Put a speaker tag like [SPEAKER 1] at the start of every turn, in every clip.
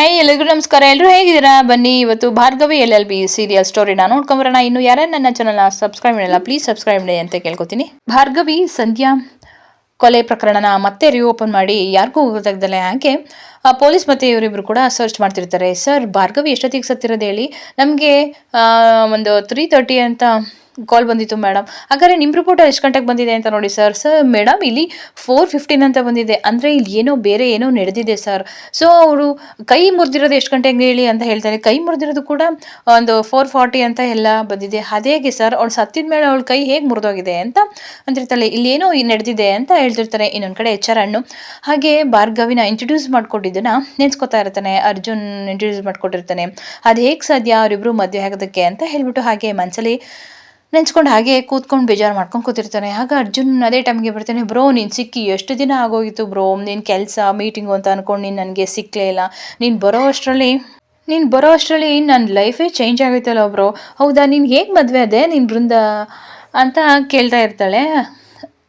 [SPEAKER 1] Hi ಎಲ್ಲರಿಗೂ ನಮಸ್ಕಾರ. ಎಲ್ಲರೂ ಹೇಗಿದ್ದೀರಾ? ಬನ್ನಿ, ಇವತ್ತು Bhargavi L L B serial ಸ್ಟೋರಿನ ನೋಡ್ಕೊಂಬರೋಣ. ಇನ್ನು ಯಾರೇ ನನ್ನ ಚಾನಲ್ನ ಸಬ್ಸ್ಕ್ರೈಬ್ ಮಾಡಿಲ್ಲ ಪ್ಲೀಸ್ ಸಬ್ಸ್ಕ್ರೈಬ್ ಮಾಡಿ ಅಂತ ಕೇಳ್ಕೊತೀನಿ. ಭಾರ್ಗವಿ, ಸಂಧ್ಯಾ ಕೊಲೆ ಪ್ರಕರಣನ ಮತ್ತೆ ರಿಓಪನ್ ಮಾಡಿ ಯಾರಿಗೂ ಗೊತ್ತಾಗ್ದಲ್ಲ ಯಾಕೆ ಪೊಲೀಸ್ ಮತ್ತೆ ಇವರಿಬ್ರು ಕೂಡ ಸರ್ಚ್ ಮಾಡ್ತಿರ್ತಾರೆ. ಸರ್ ಭಾರ್ಗವಿ ಎಷ್ಟೊತ್ತಿಗೆ ಸತ್ತಿರೋದು ಹೇಳಿ? ನಮಗೆ ಒಂದು ತ್ರೀ ತರ್ಟಿ ಅಂತ ಕಾಲ್ ಬಂದಿತ್ತು ಮೇಡಮ್ ಹಾಗಾದ್ರೆ ನಿಮ್ಮ ರಿಪೋರ್ಟ್ ಎಷ್ಟು ಗಂಟೆಗೆ ಬಂದಿದೆ ಅಂತ ನೋಡಿ ಸರ್ ಸರ್ ಮೇಡಮ್ ಇಲ್ಲಿ ಫೋರ್ ಫಿಫ್ಟೀನ್ ಅಂತ ಬಂದಿದೆ. ಅಂದರೆ ಇಲ್ಲಿ ಏನೋ ಬೇರೆ ಏನೋ ನಡೆದಿದೆ ಸರ್ ಸೊ ಅವರು ಕೈ ಮುರಿದಿರೋದು ಎಷ್ಟು ಗಂಟೆಗೆ ಹೇಳಿ ಅಂತ ಹೇಳ್ತಾರೆ. ಕೈ ಮುರಿದಿರೋದು ಕೂಡ ಒಂದು ಫೋರ್ ಫಾರ್ಟಿ ಅಂತ ಎಲ್ಲ ಬಂದಿದೆ. ಅದೇಗೆ ಸರ್ ಅವಳು ಸತ್ತಿದ ಮೇಲೆ ಅವಳ ಕೈ ಹೇಗೆ ಮುರಿದೋಗಿದೆ ಅಂತ ಅಂತಿರ್ತಾಳೆ. ಇಲ್ಲೇನೋ ನಡೆದಿದೆ ಅಂತ ಹೇಳ್ತಿರ್ತಾರೆ ಇನ್ನೊಂದು ಕಡೆ ಎಚ್ ಆರ್ ಹಣ್ಣು ಹಾಗೆ ಭಾರ್ಗವಿನ ಇಂಟ್ರೊಡ್ಯೂಸ್ ಮಾಡಿಕೊಟ್ಟಿದ್ದನ್ನು ನೆನ್ಸ್ಕೊತಾ ಇರ್ತಾನೆ. ಅರ್ಜುನ್ ಇಂಟ್ರೊಡ್ಯೂಸ್ ಮಾಡಿಕೊಟ್ಟಿರ್ತಾನೆ. ಅದು ಹೇಗೆ ಸಾಧ್ಯ? ಅವರಿಬ್ಬರು ಮದುವೆ ಆಗೋದಕ್ಕೆ ಅಂತ ಹೇಳ್ಬಿಟ್ಟು ಹಾಗೆ ಮನಸ್ಸಲ್ಲಿ ನೆನ್ಸ್ಕೊಂಡು ಹಾಗೆ ಕೂತ್ಕೊಂಡು ಬೇಜಾರು ಮಾಡ್ಕೊಂಡು ಕೂತಿರ್ತಾನೆ. ಆಗ ಅರ್ಜುನ್ ಅದೇ ಟೈಮ್ಗೆ ಬರ್ತಾನೆ, ಬ್ರೋ, ನೀನು ಸಿಕ್ಕಿ ಎಷ್ಟು ದಿನ ಆಗೋಗಿತ್ತು ಬ್ರೋ? ನಿನ್ನ ಕೆಲಸ ಮೀಟಿಂಗು ಅಂತ ಅಂದ್ಕೊಂಡು ನೀನು ನನಗೆ ಸಿಕ್ಕಲೇ ಇಲ್ಲ. ನೀನು ಬರೋ ಅಷ್ಟರಲ್ಲಿ, ನೀನು ಬರೋ ಅಷ್ಟರಲ್ಲಿ ನನ್ನ ಲೈಫೇ ಚೇಂಜ್ ಆಗೈತಲ್ಲ ಬ್ರೋ? ಹೌದಾ? ನೀನು ಹೇಗೆ ಮದುವೆ ಅದೇ ನಿನ್ನ ಬೃಂದ? ಅಂತ ಕೇಳ್ತಾ ಇರ್ತಾಳೆ.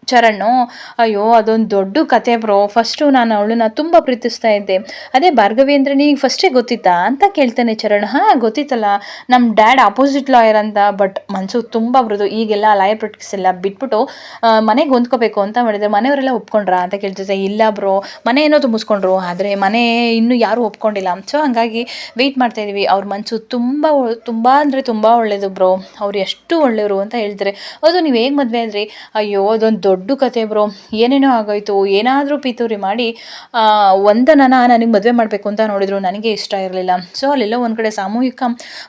[SPEAKER 1] ಚರಣ್, ಅಯ್ಯೋ, ಅದೊಂದು ದೊಡ್ಡ ಕತೆ ಬ್ರೋ. ಫಸ್ಟು ನಾನು ಅವಳನ್ನ ತುಂಬ ಪ್ರೀತಿಸ್ತಾ ಇದ್ದೆ. ಅದೇ ಭಾರ್ಗವಿ ಅಂದರೆ ಫಸ್ಟೇ ಗೊತ್ತಿತ್ತಾ? ಅಂತ ಕೇಳ್ತಾನೆ ಚರಣ್. ಹಾಂ, ಗೊತ್ತಿತ್ತಲ್ಲ. ನಮ್ಮ ಡ್ಯಾಡ್ ಆಪೋಸಿಟ್ ಲಾಯರ್ ಅಂತ, ಬಟ್ ಮನಸ್ಸು ತುಂಬ ಬರೋದು ಈಗೆಲ್ಲ ಲಾಯರ್ ಪ್ರಾಕ್ಟೀಸ್ ಎಲ್ಲ ಬಿಟ್ಬಿಟ್ಟು ಮನೆಗೆ ಹೊಂದ್ಕೋಬೇಕು ಅಂತ ಮಾಡಿದ್ರೆ. ಮನೆಯವರೆಲ್ಲ ಒಪ್ಕೊಂಡ್ರಾ ಅಂತ ಕೇಳ್ತಿದ್ದೆ ಇಲ್ಲ ಬ್ರೋ. ಮನೆ ಏನೋ ತುಂಬಿಸ್ಕೊಂಡ್ರು ಆದರೆ ಮನೆ ಇನ್ನೂ ಯಾರೂ ಒಪ್ಕೊಂಡಿಲ್ಲ. ಸೊ, ಹಂಗಾಗಿ ವೆಯ್ಟ್ ಮಾಡ್ತಾ ಇದ್ದೀವಿ ಅವ್ರ ಮನಸ್ಸು ತುಂಬ ತುಂಬ ಅಂದರೆ ತುಂಬ ಒಳ್ಳೆಯದು ಬ್ರೋ. ಅವ್ರು ಎಷ್ಟು ಒಳ್ಳೆಯವರು ಅಂತ ಹೇಳ್ತಾರೆ. ಅದು ನೀವು ಹೇಗೆ ಮದುವೆ ಆದ್ರಿ? ಅಯ್ಯೋ, ಅದೊಂದು ದೊಡ್ಡ ಕತೆ ಬ್ರೋ. ಏನೇನೋ ಆಗೋಯ್ತು, ಏನಾದರೂ ಪಿತೂರಿ ಮಾಡಿ ಒಂದನ ನನಗೆ ಮದುವೆ ಮಾಡಬೇಕು ಅಂತ ನೋಡಿದ್ರು, ನನಗೆ ಇಷ್ಟ ಇರಲಿಲ್ಲ. ಸೊ ಅಲ್ಲೆಲ್ಲೋ ಒಂದು ಕಡೆ ಸಾಮೂಹಿಕ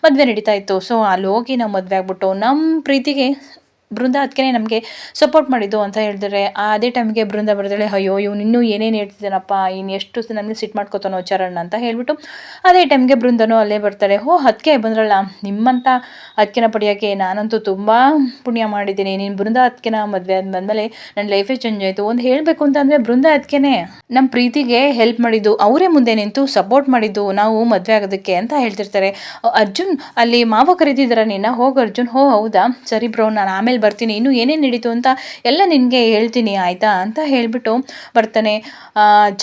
[SPEAKER 1] ಮದುವೆ ನಡೀತಾ ಇತ್ತು. ಸೊ ಅಲ್ಲಿ ಹೋಗಿ ನಾವು ಮದುವೆ ಆಗ್ಬಿಟ್ಟು ನಮ್ಮ ಪ್ರೀತಿಗೆ ಬೃಂದ ಅದಕ್ಕೆ ನಮಗೆ ಸಪೋರ್ಟ್ ಮಾಡಿದ್ದು ಅಂತ ಹೇಳಿದ್ರೆ ಅದೇ ಟೈಮ್ಗೆ ಬೃಂದ ಬರ್ತಾಳೆ ಅಯ್ಯೋ, ಇವ್ನು ಇನ್ನೂ ಏನೇನು ಹೇಳ್ತಿದ್ದಾನಪ್ಪ ಇನ್ನು ಎಷ್ಟು ನನಗೆ ಸಿಟ್ ಮಾಡ್ಕೋತಾನೋ ಚರಣ್ ಅಂತ ಹೇಳ್ಬಿಟ್ಟು ಅದೇ ಟೈಮ್ಗೆ ಬೃಂದನೂ ಅಲ್ಲೇ ಬರ್ತಾರೆ ಹೋ ಅದಕ್ಕೆ ಬಂದ್ರಲ್ಲ ನಿಮ್ಮಂಥ ಅದಕ್ಕೆನ ಪಡೆಯೋಕ್ಕೆ ನಾನಂತೂ ತುಂಬ ಪುಣ್ಯ ಮಾಡಿದ್ದೀನಿ. ನೀನು ಬೃಂದ ಅದಕ್ಕೆನ ಮದುವೆ ಆದ್ಮೇಲೆ ನನ್ನ ಲೈಫೇ ಚೇಂಜ್ ಆಯಿತು. ಒಂದು ಹೇಳಬೇಕು ಅಂತಂದರೆ ಬೃಂದ ಅದಕ್ಕೆ ನಮ್ಮ ಪ್ರೀತಿಗೆ ಹೆಲ್ಪ್ ಮಾಡಿದ್ದು. ಅವರೇ ಮುಂದೆ ನಿಂತು ಸಪೋರ್ಟ್ ಮಾಡಿದ್ದು. ನಾವು ಮದುವೆ ಆಗೋದಕ್ಕೆ ಅಂತ ಹೇಳ್ತಿರ್ತಾರೆ. ಅರ್ಜುನ್ ಅಲ್ಲಿ ಮಾವ ಕರೀತಿದ್ದಾರೆ ನಿನ್ನ. ಹೋಗಿ ಅರ್ಜುನ್. ಹೋ ಹೌದಾ? ಸರಿ ಬ್ರೋ, ನಾನು ಆಮೇಲೆ ಬರ್ತೀನಿ, ಇನ್ನು ಏನೇನು ನಡೀತು ಅಂತ ಎಲ್ಲ ನಿನಗೆ ಹೇಳ್ತೀನಿ, ಆಯಿತಾ? ಅಂತ ಹೇಳಿಬಿಟ್ಟು ಬರ್ತಾನೆ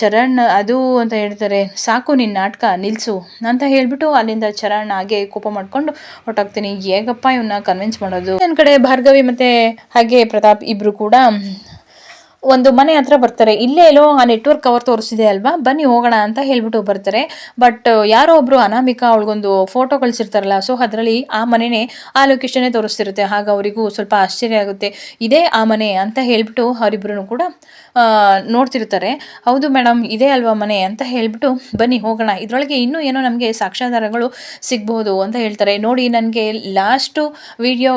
[SPEAKER 1] ಚರಣ್ ಅದು ಅಂತ ಹೇಳ್ತಾರೆ, ಸಾಕು ನಿನ್ನ ನಾಟಕ ನಿಲ್ಲಿಸು ಅಂತ ಹೇಳಿಬಿಟ್ಟು ಅಲ್ಲಿಂದ ಚರಣ್ ಹಾಗೆ ಕೋಪ ಮಾಡ್ಕೊಂಡು ಹೊರಟಾಗ್ತೀನಿ. ಹೇಗಪ್ಪ ಇವನ್ನ ಕನ್ವಿನ್ಸ್ ಮಾಡೋದು? ನನ್ನ ಕಡೆ ಭಾರ್ಗವಿ ಮತ್ತು ಹಾಗೆ ಪ್ರತಾಪ್ ಇಬ್ಬರು ಕೂಡ ಒಂದು ಮನೆ ಹತ್ರ ಬರ್ತಾರೆ. ಇಲ್ಲೇ ಎಲ್ಲೋ ಆ ನೆಟ್ವರ್ಕ್ ಕವರ್ ತೋರಿಸಿದೆ ಅಲ್ವಾ? ಬನ್ನಿ ಹೋಗೋಣ ಅಂತ ಹೇಳ್ಬಿಟ್ಟು ಬರ್ತಾರೆ. ಬಟ್ ಯಾರೋ ಒಬ್ರು ಅನಾಮಿಕಾ ಅವಳಿಗೊಂದು ಫೋಟೋ ಕಳಿಸಿರ್ತಾರಲ್ಲ ಸೊ ಅದರಲ್ಲಿ ಆ ಮನೆನೇ ಆ ಲೊಕೇಶನ್ನೇ ತೋರಿಸ್ತಿರುತ್ತೆ. ಹಾಗ ಅವರಿಗೂ ಸ್ವಲ್ಪ ಆಶ್ಚರ್ಯ ಆಗುತ್ತೆ. ಇದೇ ಆ ಮನೆ ಅಂತ ಹೇಳ್ಬಿಟ್ಟು ಅವರಿಬ್ರು ಕೂಡ ನೋಡ್ತಿರ್ತಾರೆ. ಹೌದು ಮೇಡಮ್ ಇದೇ ಅಲ್ವಾ ಮನೆ ಅಂತ ಹೇಳ್ಬಿಟ್ಟು ಬನ್ನಿ ಹೋಗೋಣ. ಇದರೊಳಗೆ ಇನ್ನೂ ಏನೋ ನಮಗೆ ಸಾಕ್ಷ್ಯಾಧಾರಗಳು ಸಿಗ್ಬೋದು ಅಂತ ಹೇಳ್ತಾರೆ. ನೋಡಿ, ನನಗೆ ಲಾಸ್ಟು ವಿಡಿಯೋ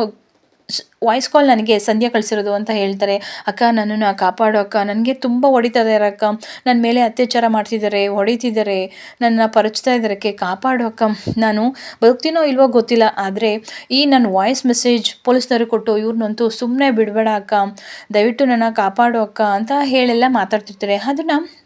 [SPEAKER 1] ವಾಯ್ಸ್ ಕಾಲ್ ನನಗೆ ಸಂಧ್ಯಾ ಕಳಿಸಿರೋದು ಅಂತ ಹೇಳ್ತಾರೆ. ಅಕ್ಕ, ನನ್ನನ್ನು ಕಾಪಾಡು ಅಕ್ಕ. ನನಗೆ ತುಂಬ ಹೊಡಿತಾ ಇದ್ದಾರೆ ಅಕ್ಕ. ನನ್ನ ಮೇಲೆ ಅತ್ಯಾಚಾರ ಮಾಡ್ತಿದ್ದಾರೆ ಹೊಡಿತಿದ್ದಾರೆ ನನ್ನ ಪರಚ್ತಾ ಇದ್ದಾರಕ್ಕೆ ಕಾಪಾಡು ಅಕ್ಕ. ನಾನು ಬದುಕ್ತೀನೋ ಇಲ್ವೋ ಗೊತ್ತಿಲ್ಲ. ಆದರೆ ಈ ನನ್ನ ವಾಯ್ಸ್ ಮೆಸೇಜ್ ಪೊಲೀಸ್ನವ್ರಿಗೆ ಕೊಟ್ಟು ಇವ್ರನ್ನಂತೂ ಸುಮ್ಮನೆ ಬಿಡಬೇಡ ಅಕ್ಕ. ದಯವಿಟ್ಟು ನನ್ನ ಕಾಪಾಡು ಅಕ್ಕ ಅಂತ ಹೇಳೆಲ್ಲ ಮಾತಾಡ್ತಿರ್ತಾರೆ. ಅದನ್ನು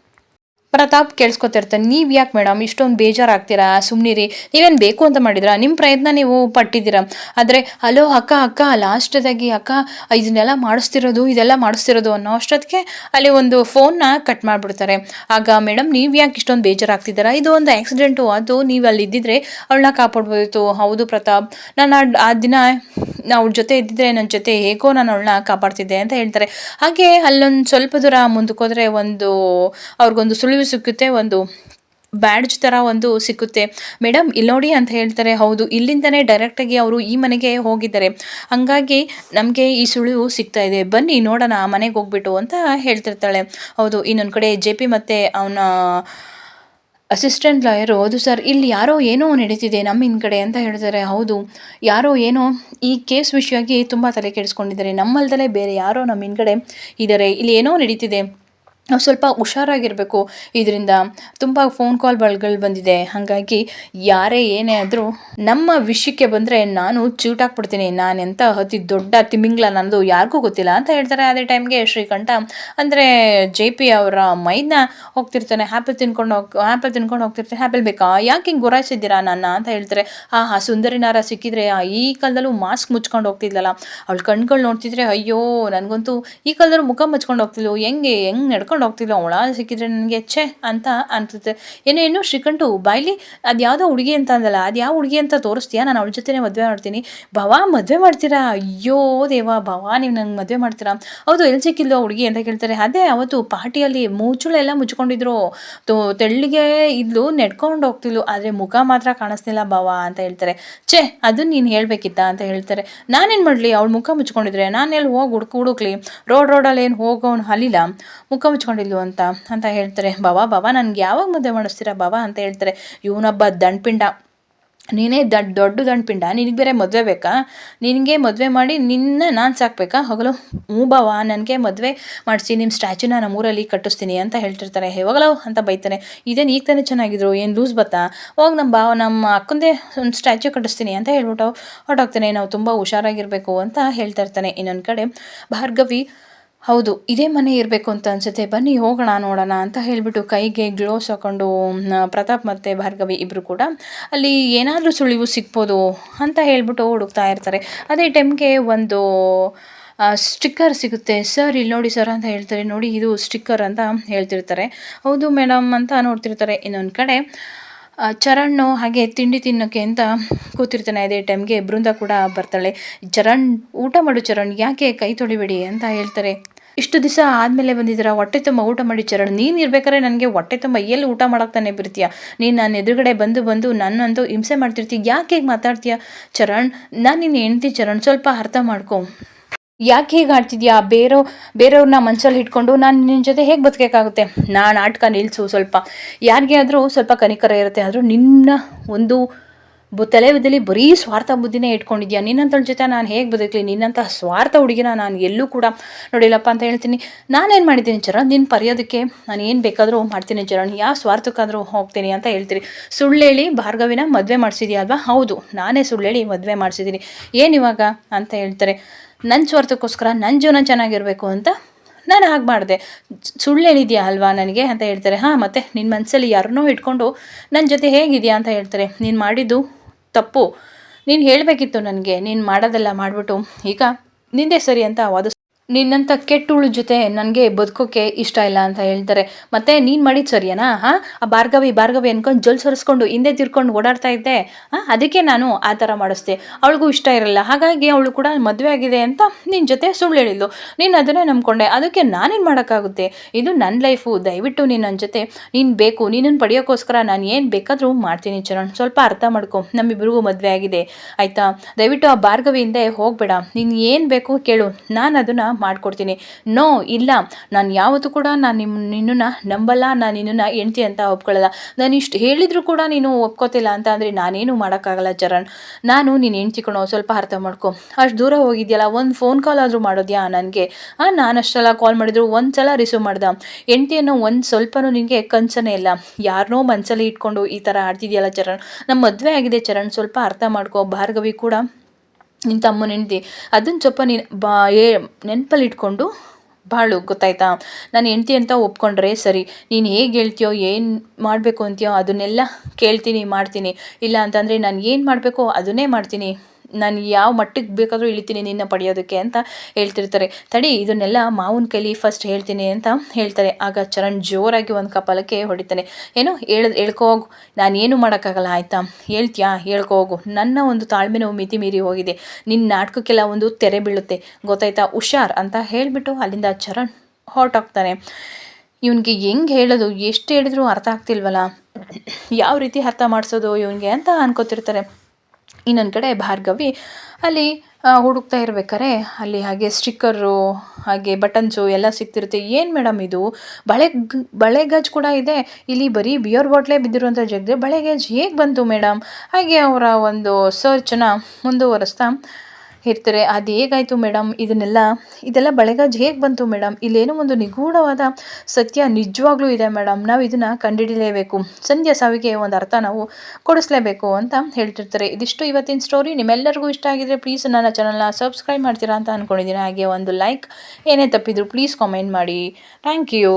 [SPEAKER 1] ಪ್ರತಾಪ್ ಕೇಳಿಸ್ಕೊತಿರ್ತಾನೆ. ನೀವು ಯಾಕೆ ಮೇಡಮ್ ಇಷ್ಟೊಂದು ಬೇಜಾರಾಗ್ತೀರಾ? ಸುಮ್ಮನಿರಿ ನೀವೇನು ಬೇಕು ಅಂತ ಮಾಡಿದ್ರಾ? ನಿಮ್ಮ ಪ್ರಯತ್ನ ನೀವು ಪಟ್ಟಿದ್ದೀರ? ಆದರೆ ಅಲೋ ಅಕ್ಕ ಅಕ್ಕ ಲಾಸ್ಟ್ದಾಗಿ ಅಕ್ಕ, ಇದನ್ನೆಲ್ಲ ಮಾಡಿಸ್ತಿರೋದು, ಇದೆಲ್ಲ ಮಾಡಿಸ್ತಿರೋದು ಅನ್ನೋ ಅಷ್ಟೊತ್ತಿಗೆ ಅಲ್ಲಿ ಒಂದು ಫೋನ್ನ ಕಟ್ ಮಾಡಿಬಿಡ್ತಾರೆ. ಆಗ ಮೇಡಮ್, ನೀವು ಯಾಕೆ ಇಷ್ಟೊಂದು ಬೇಜಾರಾಗ್ತಿದ್ದೀರಾ? ಇದು ಒಂದು ಆ್ಯಕ್ಸಿಡೆಂಟು ಅದು ನೀವು ಅಲ್ಲಿ ಇದ್ದಿದ್ರೆ ಅವಳನ್ನ ಕಾಪಾಡ್ಬೋದಿತ್ತು. ಹೌದು ಪ್ರತಾಪ್. ನಾನು ಆ- ದಿನ ಅವ್ರ ಜೊತೆ ಇದ್ದಿದ್ರೆ ನನ್ನ ಜೊತೆ ಹೇಗೋ ನಾನು ಅವಳನ್ನ ಕಾಪಾಡ್ತಿದ್ದೆ ಅಂತ ಹೇಳ್ತಾರೆ. ಹಾಗೆ ಅಲ್ಲೊಂದು ಸ್ವಲ್ಪ ದೂರ ಮುಂದಕ್ಕೋದ್ರೆ ಒಂದು ಅವ್ರಿಗೊಂದು ಸುಳಿವು ಸಿಕ್ಕುತ್ತೆ, ಒಂದು ಬ್ಯಾಡ್ಜ್ ಥರ ಒಂದು ಸಿಕ್ಕುತ್ತೆ. ಮೇಡಮ್ ಇಲ್ಲಿ ನೋಡಿ ಅಂತ ಹೇಳ್ತಾರೆ. ಹೌದು, ಇಲ್ಲಿಂದನೇ ಡೈರೆಕ್ಟಾಗಿ ಅವರು ಈ ಮನೆಗೆ ಹೋಗಿದ್ದಾರೆ. ಹಾಗಾಗಿ ನಮಗೆ ಈ ಸುಳಿವು ಸಿಗ್ತಾ ಇದೆ. ಬನ್ನಿ, ನೋಡೋಣ, ಆ ಮನೆಗೆ ಹೋಗ್ಬಿಟ್ಟು ಅಂತ ಹೇಳ್ತಿರ್ತಾಳೆ. ಹೌದು ಇನ್ನೊಂದು ಕಡೆ ಜೆ ಪಿ ಮತ್ತು ಅವನ ಅಸಿಸ್ಟೆಂಟ್ ಲಾಯರು ಹೌದು ಸರ್, ಇಲ್ಲಿ ಯಾರೋ ಏನೋ ನಡೀತಿದೆ ನಮ್ಮ ಹಿಂದ್ಗಡೆ ಅಂತ ಹೇಳ್ತಾರೆ. ಹೌದು, ಯಾರೋ ಏನೋ ಈ ಕೇಸ್ ವಿಷಯವಾಗಿ ತುಂಬ ತಲೆ ಕೆಡಿಸ್ಕೊಂಡಿದ್ದಾರೆ. ನಮ್ಮಲ್ದಲೇ ಬೇರೆ ಯಾರೋ ನಮ್ಮ ಹಿಂದ್ಗಡೆ ಇದ್ದಾರೆ. ಇಲ್ಲಿ ಏನೋ ನಡೀತಿದೆ. ನಾವು ಸ್ವಲ್ಪ ಹುಷಾರಾಗಿರಬೇಕು. ಇದರಿಂದ ತುಂಬ ಫೋನ್ ಕಾಲ್ಗಳು ಬಂದಿದೆ. ಹಾಗಾಗಿ ಯಾರೇ ಏನೇ ಆದರೂ ನಮ್ಮ ವಿಷಯಕ್ಕೆ ಬಂದರೆ ನಾನು ಚೂಟಾಕ್ಬಿಡ್ತೀನಿ ನಾನೆಂತ ಅತಿ ದೊಡ್ಡ ತಿಮಿಂಗ್ಲ ನಂದು ಯಾರಿಗೂ ಗೊತ್ತಿಲ್ಲ ಅಂತ ಹೇಳ್ತಾರೆ. ಅದೇ ಟೈಮ್ಗೆ ಶ್ರೀಕಂಠ ಅಂದರೆ ಜೆ ಪಿ ಅವರ ಮೈದನ್ನ ಹೋಗ್ತಿರ್ತಾನೆ. ಆ್ಯಪಲ್ ತಿನ್ಕೊಂಡು ಹೋಗಿ ಆ್ಯಪಲ್ ತಿನ್ಕೊಂಡು ಹೋಗ್ತಿರ್ತಾನೆ. ಆ್ಯಪಲ್ ಬೇಕಾ? ಯಾಕೆ ಹಿಂಗೆ ಗುರಾಯಿಸಿದ್ದೀರಾ ನನ್ನ ಅಂತ ಹೇಳ್ತಾರೆ. ಆ ಆ ಸುಂದರಿನಾರ ಸಿಕ್ಕಿದ್ರೆ ಈ ಕಾಲದಲ್ಲೂ ಮಾಸ್ಕ್ ಮುಚ್ಕೊಂಡು ಹೋಗ್ತಿದ್ಲಲ್ಲ. ಅವಳು ಕಣ್ಗಳು ನೋಡ್ತಿದ್ರೆ ಅಯ್ಯೋ, ನನಗಂತೂ ಈ ಕಾಲದಲ್ಲೂ ಮುಖ ಮುಚ್ಕೊಂಡು ಹೋಗ್ತಿದ್ಲು. ಹೆಂಗೆ ಹೆಂಗೆ ನಡ್ಕೊಂಡು ನೆಡ್ಕೊಂಡು ಹೋಗ್ತಿದ್ಲು. ಅವಳ ಸಿಕ್ಕಿದ್ರೆ ನನಗೆ ಛೆ ಅಂತ ಅನ್ಸುತ್ತೆ. ಏನೋ ಏನು ಶ್ರೀಕಂಠು, ಬಾಯ್ಲಿ, ಅದು ಯಾವುದೋ ಹುಡುಗಿ ಅಂತ ಅಂದಲ್ಲ, ಅದು ಯಾವ ಹುಡುಗಿ ಅಂತ ತೋರಿಸ್ತೀಯಾ? ನಾನು ಅವಳ ಜೊತೆನೇ ಮದುವೆ ಮಾಡ್ತೀನಿ. ಭವ, ಮದುವೆ ಮಾಡ್ತೀರಾ? ಅಯ್ಯೋ ದೇವ, ಭವ, ನೀವು ನಂಗೆ ಮದುವೆ ಮಾಡ್ತೀರಾ? ಹೌದು ಎಲ್ಲಿ ಸಿಕ್ಕಿಲ್ಲ ಹುಡುಗಿ ಅಂತ ಕೇಳ್ತಾರೆ. ಅದೇ, ಅವತ್ತು ಪಾರ್ಟಿಯಲ್ಲಿ ಮೂಚುಳೆಲ್ಲ ಮುಚ್ಕೊಂಡಿದ್ರು. ತೆಳ್ಳಿಗೆ ಇದ್ಲು, ನೆಡ್ಕೊಂಡು ಹೋಗ್ತಿದ್ಲು. ಆದರೆ ಮುಖ ಮಾತ್ರ ಕಾಣಿಸ್ತಿಲ್ಲ ಭವ ಅಂತ ಹೇಳ್ತಾರೆ. ಛೇ ಅದನ್ನ ನೀನು ಹೇಳಬೇಕಿತ್ತ ಅಂತ ಹೇಳ್ತಾರೆ. ನಾನೇನು ಮಾಡಲಿ? ಅವಳು ಮುಖ ಮುಚ್ಕೊಂಡಿದ್ರೆ. ನಾನು ಎಲ್ಲಿ ಹೋಗಿ ಹುಡುಕ್ ಹುಡುಕ್ಲಿ? ರೋಡ್ ರೋಡಲ್ಲಿ ಏನು ಹೋಗೋನು ಅಲ್ಲಿಲ್ಲ ಮುಖ ಮುಚ್ಕೊಂಡಿದ್ಲು ಅಂತ ಅಂತ ಹೇಳ್ತಾರೆ. ಬಾಬಾ ಬಾಬಾ ನನಗೆ ಯಾವಾಗ ಮದುವೆ ಮಾಡಿಸ್ತೀರಾ ಬಾಬಾ ಅಂತ ಹೇಳ್ತಾರೆ. ಇವನೊಬ್ಬ ದಂಡ್ಪಿಂಡ. ನೀನೇ ದಡ್, ದೊಡ್ಡ ದಂಡ್ಪಿಂಡ. ನಿನಗೆ ಬೇರೆ ಮದುವೆ ಬೇಕಾ? ನಿನಗೆ ಮದುವೆ ಮಾಡಿ ನಿನ್ನ ನಾನು ಸಾಕ್ಬೇಕಾ? ಹೋಗಲು? ಹ್ಞೂ ಬಾವ ನನಗೆ ಮದುವೆ ಮಾಡಿಸಿ ನಿಮ್ಮ ಸ್ಟ್ಯಾಚ್ಯೂನ ನಮ್ಮೂರಲ್ಲಿ ಕಟ್ಟಿಸ್ತೀನಿ ಅಂತ ಹೇಳ್ತಿರ್ತಾರೆ. ಹೋಗಲೋ? ಅಂತ ಬೈತಾನೆ ಇದೇನು ಈಗ ತಾನೇ ಚೆನ್ನಾಗಿದ್ರು? ಏನು ಲೂಸ್ ಬತ್ತಾ? ಹೋಗಿ ನಮ್ಮ ಬಾವ ನಮ್ಮ ಅಕ್ಕಂದೇ ಒಂದು ಸ್ಟ್ಯಾಚ್ಯೂ ಕಟ್ಟಿಸ್ತೀನಿ ಅಂತ ಹೇಳ್ಬಿಟ್ಟು ಹೊರಟೋಗ್ತಾನೆ. ನಾವು ತುಂಬ ಹುಷಾರಾಗಿರಬೇಕು ಅಂತ ಹೇಳ್ತಾ ಇರ್ತಾನೆ. ಇನ್ನೊಂದು ಕಡೆ ಭಾರ್ಗವಿ ಹೌದು, ಇದೇ ಮನೆ ಇರಬೇಕು ಅಂತ ಅನ್ಸುತ್ತೆ. ಬನ್ನಿ, ಹೋಗೋಣ, ನೋಡೋಣ ಅಂತ ಹೇಳಿಬಿಟ್ಟು ಕೈಗೆ ಗ್ಲೋವ್ಸ್ ಹಾಕೊಂಡು ಪ್ರತಾಪ್ ಮತ್ತು ಭಾರ್ಗವಿ ಇಬ್ಬರು ಕೂಡ ಅಲ್ಲಿ ಏನಾದರೂ ಸುಳಿವು ಸಿಗ್ಬೋದು ಅಂತ ಹೇಳ್ಬಿಟ್ಟು ಹುಡುಕ್ತಾ ಇರ್ತಾರೆ. ಅದೇ ಟೈಮ್ಗೆ ಒಂದು ಸ್ಟಿಕ್ಕರ್ ಸಿಗುತ್ತೆ. ಸರ್ ಇಲ್ಲಿ ನೋಡಿ ಸರ್ ಅಂತ ಹೇಳ್ತಾರೆ. ನೋಡಿ, ಇದು ಸ್ಟಿಕ್ಕರ್ ಅಂತ ಹೇಳ್ತಿರ್ತಾರೆ. ಹೌದು ಮೇಡಮ್ ಅಂತ ನೋಡ್ತಿರ್ತಾರೆ. ಇನ್ನೊಂದು ಕಡೆ ಚರಣ್ ಹಾಗೆ ತಿಂಡಿ ತಿನ್ನೋಕ್ಕೆ ಅಂತ ಕೂತಿರ್ತಾನೆ ಅದೇ ಟೈಮ್ಗೆ ಬೃಂದ ಕೂಡ ಬರ್ತಾಳೆ. ಚರಣ್, ಊಟ ಮಾಡು ಚರಣ್, ಯಾಕೆ ಕೈ ತೊಳಿಬೇಡಿ ಅಂತ ಹೇಳ್ತಾರೆ. ಇಷ್ಟು ದಿವಸ ಆದಮೇಲೆ ಬಂದಿದ್ದೀರಾ? ಹೊಟ್ಟೆ ತುಂಬ ಊಟ ಮಾಡಿ ಚರಣ್. ನೀನು ಇರ್ಬೇಕಾದ್ರೆ ನನಗೆ ಹೊಟ್ಟೆ ತುಂಬ ಎಲ್ಲಿ ಊಟ ಮಾಡೋಕೆ ತಾನೇ ಬರ್ತೀಯ ನೀನು ನಾನು ಎದುರುಗಡೆ ಬಂದು ಬಂದು ನನ್ನಂತೂ ಹಿಂಸೆ ಮಾಡ್ತಿರ್ತೀಯ ಯಾಕೆ ಹೇಗೆ ಮಾತಾಡ್ತೀಯ? ಚರಣ್, ನಾನು ನಿನ್ನ ಹೆಂಡ್ತಿ ಚರಣ್, ಸ್ವಲ್ಪ ಅರ್ಥ ಮಾಡ್ಕೊ. ಯಾಕೆ ಹೀಗೆ ಆಡ್ತಿದ್ಯಾ? ಬೇರೋ ಬೇರೆಯವ್ರನ್ನ ಮನ್ಸಲ್ಲಿ ಇಟ್ಕೊಂಡು ನಾನು ನಿನ್ನ ಜೊತೆ ಹೇಗೆ ಬದುಕೋಕ್ಕಾಗುತ್ತೆ ನಾನು ಆಟಕ ನಿಲ್ಲಿಸು ಸ್ವಲ್ಪ. ಯಾರಿಗೆ ಆದರೂ ಸ್ವಲ್ಪ ಕನಿಕರ ಇರುತ್ತೆ, ಆದರೂ ನಿನ್ನ ಒಂದು ಬು ತಲೆವದಲ್ಲಿ ಬರೀ ಸ್ವಾರ್ಥ ಬುದ್ಧಿನೇ ಇಟ್ಕೊಂಡಿದ್ಯಾ? ನಿನ್ನಂಥ ಜೊತೆ ನಾನು ಹೇಗೆ ಬದುಕಲಿ? ನಿನ್ನಂಥ ಸ್ವಾರ್ಥ ಹುಡುಗಿನ ನಾನು ಎಲ್ಲೂ ಕೂಡ ನೋಡಿಲ್ಲಪ್ಪ ಅಂತ ಹೇಳ್ತೀನಿ. ನಾನೇನು ಮಾಡಿದ್ದೀನಿ ಚರಣ್? ನಿನ್ನ ಪರ್ಯೋದಕ್ಕೆ ನಾನು ಏನು ಬೇಕಾದರೂ ಮಾಡ್ತೀನಿ ಚರಣ್. ಯಾವ ಸ್ವಾರ್ಥಕ್ಕಾದರೂ ಹೋಗ್ತೀನಿ ಅಂತ ಹೇಳ್ತೀರಿ. ಸುಳ್ಳೇಳಿ ಭಾರ್ಗವಿನ ಮದುವೆ ಮಾಡಿಸಿದ್ಯಾ ಅಲ್ವಾ? ಹೌದು, ನಾನೇ ಸುಳ್ಳೇಳಿ ಮದುವೆ ಮಾಡಿಸಿದ್ದೀನಿ. ಏನಿವಾಗ ಅಂತ ಹೇಳ್ತಾರೆ. ನನ್ನ ಸ್ವಾರ್ಥಕ್ಕೋಸ್ಕರ ನನ್ನ ಜೀವನ ಚೆನ್ನಾಗಿರಬೇಕು ಅಂತ ನಾನು ಹಾಗೆ ಮಾಡಿದೆ ಸುಳ್ಳು ಹೇಳಿದ್ಯಾ ಅಲ್ವಾ ನನಗೆ ಅಂತ ಹೇಳ್ತಾರೆ. ಹಾಂ, ಮತ್ತೆ ನಿನ್ನ ಮನಸ್ಸಲ್ಲಿ ಯಾರನ್ನೋ ಇಟ್ಕೊಂಡು ನನ್ನ ಜೊತೆ ಹೇಗಿದೆಯಾ ಅಂತ ಹೇಳ್ತಾರೆ. ನೀನು ಮಾಡಿದ್ದು ತಪ್ಪು. ನೀನು ಹೇಳಬೇಕಿತ್ತು ನನಗೆ. ನೀನು ಮಾಡೋದೆಲ್ಲ ಮಾಡಿಬಿಟ್ಟು ಈಗ ನಿಂದೆ ಸರಿ ಅಂತ ವಾದಿಸ್ ನಿನ್ನಂಥ ಕೆಟ್ಟುಳು ಜೊತೆ ನನಗೆ ಬದುಕೋಕ್ಕೆ ಇಷ್ಟ ಇಲ್ಲ ಅಂತ ಹೇಳ್ತಾರೆ. ಮತ್ತೆ ನೀನು ಮಾಡಿದ್ದು ಸರಿಯನಾ? ಹಾಂ? ಆ ಭಾರ್ಗವಿ ಭಾರ್ಗವಿ ಅನ್ಕೊಂಡು ಜೊಲ್ ಸರಿಸ್ಕೊಂಡು ಹಿಂದೆ ತಿರ್ಕೊಂಡು ಓಡಾಡ್ತಾ ಇದ್ದೆ. ಹಾಂ? ಅದಕ್ಕೆ ನಾನು ಆ ಥರ ಮಾಡಿಸ್ದೆ. ಅವಳಿಗೂ ಇಷ್ಟ ಇರಲ್ಲ. ಹಾಗಾಗಿ ಅವಳು ಕೂಡ ಮದುವೆ ಆಗಿದೆ ಅಂತ ನಿನ್ನ ಜೊತೆ ಸುಳ್ಳು ಹೇಳಿದ್ಲು. ನೀನು ಅದನ್ನೇ ನಂಬ್ಕೊಂಡೆ. ಅದಕ್ಕೆ ನಾನೇನು ಮಾಡೋಕ್ಕಾಗುತ್ತೆ? ಇದು ನನ್ನ ಲೈಫು. ದಯವಿಟ್ಟು ನೀನು ನನ್ನ ಜೊತೆ ನೀನು ಬೇಕು. ನೀನನ್ನು ಪಡೆಯೋಕ್ಕೋಸ್ಕರ ನಾನು ಏನು ಬೇಕಾದರೂ ಮಾಡ್ತೀನಿ ಚರಣ್. ಸ್ವಲ್ಪ ಅರ್ಥ ಮಾಡ್ಕೊ. ನಮ್ಮಿಬ್ಬರಿಗೂ ಮದುವೆ ಆಗಿದೆ. ಆಯಿತಾ? ದಯವಿಟ್ಟು ಆ ಭಾರ್ಗವಿಯಿಂದ ಹೋಗಬೇಡ. ನೀನು ಏನು ಬೇಕು ಕೇಳು. ನಾನು ಅದನ್ನು ಮಾಡ್ಕೊಡ್ತೀನಿ. ನೋ, ಇಲ್ಲ. ನಾನು ಯಾವತ್ತೂ ಕೂಡ ನಾನು ನಿಮ್ಮ ನಿನ್ನನ್ನು ನಂಬಲ್ಲ, ನಾನು ನಿನ್ನನ್ನು ಹೆಂಡ್ತಿ ಅಂತ ಒಪ್ಕೊಳ್ಳಲ್ಲ. ನಾನು ಇಷ್ಟು ಹೇಳಿದರೂ ಕೂಡ ನೀನು ಒಪ್ಕೋತಿಲ್ಲ ಅಂತ ಅಂದರೆ ನಾನೇನು ಮಾಡೋಕ್ಕಾಗಲ್ಲ ಚರಣ್. ನಾನು ನೀನು ಹೆಂಡ್ತಿ ಕಣೋ, ಸ್ವಲ್ಪ ಅರ್ಥ ಮಾಡ್ಕೊ. ಅಷ್ಟು ದೂರ ಹೋಗಿದ್ಯಲ್ಲ, ಒಂದು ಫೋನ್ ಕಾಲ್ ಆದರೂ ಮಾಡೋದ್ಯಾ ನನಗೆ? ನಾನು ಅಷ್ಟೆಲ್ಲ ಕಾಲ್ ಮಾಡಿದ್ರು ಒಂದು ಸಲ ರಿಸೀವ್ ಮಾಡ್ದ. ಹೆಂಡ್ತಿಯನ್ನು ಒಂದು ಸ್ವಲ್ಪನೂ ನಿನಗೆ ಕನ್ಸನೇ ಇಲ್ಲ. ಯಾರನ್ನೋ ಮನಸ್ಸಲ್ಲಿ ಇಟ್ಕೊಂಡು ಈ ಥರ ಆಡ್ತಿದ್ಯಲ್ಲ ಚರಣ್. ನಮ್ಮ ಮದುವೆ ಆಗಿದೆ ಚರಣ್, ಸ್ವಲ್ಪ ಅರ್ಥ ಮಾಡ್ಕೊ. ಭಾರ್ಗವಿ ಕೂಡ ನಿನ್ನ ತಮ್ಮನ ಹೆಂಡ್ತಿ ಅದನ್ನ ಸ್ವಲ್ಪ ನೀನು ಬಾ, ಏ ನೆನಪಲ್ಲಿ ಇಟ್ಕೊಂಡು ಬಾಳು, ಗೊತ್ತಾಯ್ತಾ? ನಾನು ಹೆಂಡ್ತಿ ಅಂತ ಒಪ್ಕೊಂಡ್ರೆ ಸರಿ. ನೀನು ಹೇಗೆ ಹೇಳ್ತೀಯೋ, ಏನು ಮಾಡಬೇಕು ಅಂತೀಯೋ, ಅದನ್ನೆಲ್ಲ ಕೇಳ್ತೀನಿ, ಮಾಡ್ತೀನಿ. ಇಲ್ಲ ಅಂತಂದರೆ ನಾನು ಏನು ಮಾಡಬೇಕೋ, ಅದನ್ನೇ ಮಾಡ್ತೀನಿ. ನಾನು ಯಾವ ಮಟ್ಟಕ್ಕೆ ಬೇಕಾದರೂ ಇಳಿತೀನಿ ನಿನ್ನ ಪಡೆಯೋದಕ್ಕೆ ಅಂತ ಹೇಳ್ತಿರ್ತಾರೆ. ತಡಿ, ಇದನ್ನೆಲ್ಲ ಮಾವನ ಕೈಲಿ ಫಸ್ಟ್ ಹೇಳ್ತೀನಿ ಅಂತ ಹೇಳ್ತಾರೆ. ಆಗ ಚರಣ್ ಜೋರಾಗಿ ಒಂದು ಕಪಾಲಕ್ಕೆ ಹೊಡಿತಾನೆ. ಏನು, ಹೇಳ ಹೇಳ್ಕೋಗು ನಾನು ಏನು ಮಾಡೋಕ್ಕಾಗಲ್ಲ, ಆಯಿತಾ? ಹೇಳ್ತೀಯಾ? ಹೇಳ್ಕೊ ಹೋಗು. ನನ್ನ ಒಂದು ತಾಳ್ಮೆನೂ ಮಿತಿ ಮೀರಿ ಹೋಗಿದೆ. ನಿನ್ನ ನಾಟಕಕ್ಕೆಲ್ಲ ಒಂದು ತೆರೆ ಬೀಳುತ್ತೆ. ಗೊತ್ತಾಯ್ತಾ? ಹುಷಾರ್ ಅಂತ ಹೇಳಿಬಿಟ್ಟು ಅಲ್ಲಿಂದ ಚರಣ್ ಹೊರಟೋಗ್ತಾನೆ. ಇವನಿಗೆ ಹೆಂಗೆ ಹೇಳೋದು? ಎಷ್ಟು ಹೇಳಿದ್ರೂ ಅರ್ಥ ಆಗ್ತಿಲ್ವಲ್ಲ? ಯಾವ ರೀತಿ ಅರ್ಥ ಮಾಡಿಸೋದು ಇವನಿಗೆ ಅಂತ ಅನ್ಕೋತಿರ್ತಾರೆ. ಇನ್ನೊಂದು ಕಡೆ ಭಾರ್ಗವಿ, ಅಲ್ಲಿ ಹುಡುಕ್ತಾ ಇರ್ಬೇಕಾರೆ ಅಲ್ಲಿ ಹಾಗೆ ಸ್ಟಿಕ್ಕರು, ಹಾಗೆ ಬಟನ್ಸು ಎಲ್ಲ ಸಿಗ್ತಿರುತ್ತೆ ಏನು ಮೇಡಮ್ ಇದು? ಬಳೆ ಬಳೆ ಗಜ್ ಕೂಡ ಇದೆ. ಇಲ್ಲಿ ಬರೀ ಬಿಯರ್ ಬಾಟ್ಲೇ ಬಿದ್ದಿರುವಂಥ ಜಗದೆ ಬಳೆ ಗಜ್ ಹೇಗೆ ಬಂತು ಮೇಡಮ್? ಹಾಗೆ ಅವರ ಒಂದು ಸರ್ಚನ್ನ ಮುಂದುವರಿಸ್ತಾ ಇರ್ತಾರೆ ಅದು ಹೇಗಾಯಿತು ಮೇಡಮ್? ಇದನ್ನೆಲ್ಲ, ಇದೆಲ್ಲ ಬಳೆಗಾಜ್ ಹೇಗೆ ಬಂತು ಮೇಡಮ್? ಇಲ್ಲೇನೋ ಒಂದು ನಿಗೂಢವಾದ ಸತ್ಯ ನಿಜವಾಗ್ಲೂ ಇದೆ ಮೇಡಮ್. ನಾವು ಇದನ್ನು ಕಂಡುಹಿಡಿಯಲೇಬೇಕು ಸಂಧ್ಯಾ ಸಾವಿಗೆ ಒಂದು ಅರ್ಥ ನಾವು ಕೊಡಿಸ್ಲೇಬೇಕು ಅಂತ ಹೇಳ್ತಿರ್ತಾರೆ. ಇದಿಷ್ಟು ಇವತ್ತಿನ ಸ್ಟೋರಿ ನಿಮ್ಮೆಲ್ಲರಿಗೂ ಇಷ್ಟ ಆಗಿದ್ರೆ ಪ್ಲೀಸ್ ನನ್ನ ಚಾನಲ್ನ ಸಬ್ಸ್ಕ್ರೈಬ್ ಮಾಡ್ತೀರಾ ಅಂತ ಅಂದ್ಕೊಂಡಿದ್ದೀನಿ ಹಾಗೆ ಒಂದು ಲೈಕ್ ಏನೇ ತಪ್ಪಿದ್ರು ಪ್ಲೀಸ್ ಕಾಮೆಂಟ್ ಮಾಡಿ. Thank you